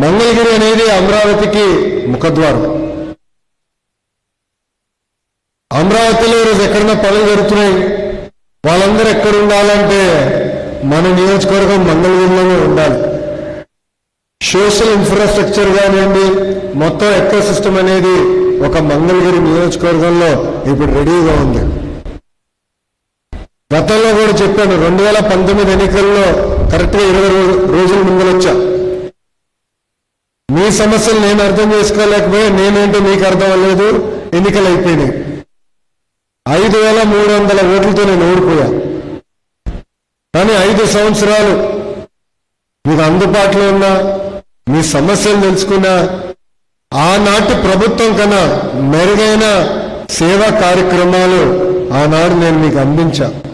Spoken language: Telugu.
మంగళగిరి అనేది అమరావతికి ముఖద్వారం. అమరావతిలో ఈరోజు ఎక్కడన్నా పనులు జరుగుతున్నాయి. వాళ్ళందరూ ఎక్కడ ఉండాలంటే మన నియోజకవర్గం మంగళగిరిలోనే ఉండాలి. సోషల్ ఇన్ఫ్రాస్ట్రక్చర్ కానివ్వండి మొత్తం ఎకో సిస్టమ్ అనేది ఒక మంగళగిరి నియోజకవర్గంలో ఇప్పుడు రెడీగా ఉంది. గతంలో కూడా చెప్పాను రెండు వేల పంతొమ్మిది ఎన్నికల్లో కరెక్ట్గా ఇరవై రోజుల ముందు వచ్చా మీ సమస్యలు నేను అర్థం చేసుకోలేకపోయా నేనేంటో మీకు అర్థం అవ్వలేదు. ఎన్నికలు అయిపోయినాయి. ఐదు వేల మూడు వందల ఓట్లతో నేను ఓడిపోయా. కానీ ఐదు సంవత్సరాలు మీకు అందుబాటులో ఉన్న మీ సమస్యలు తెలుసుకున్న ఆనాటి ప్రభుత్వం కన్నా మెరుగైన సేవా కార్యక్రమాలు ఆనాడు నేను మీకు అందించాను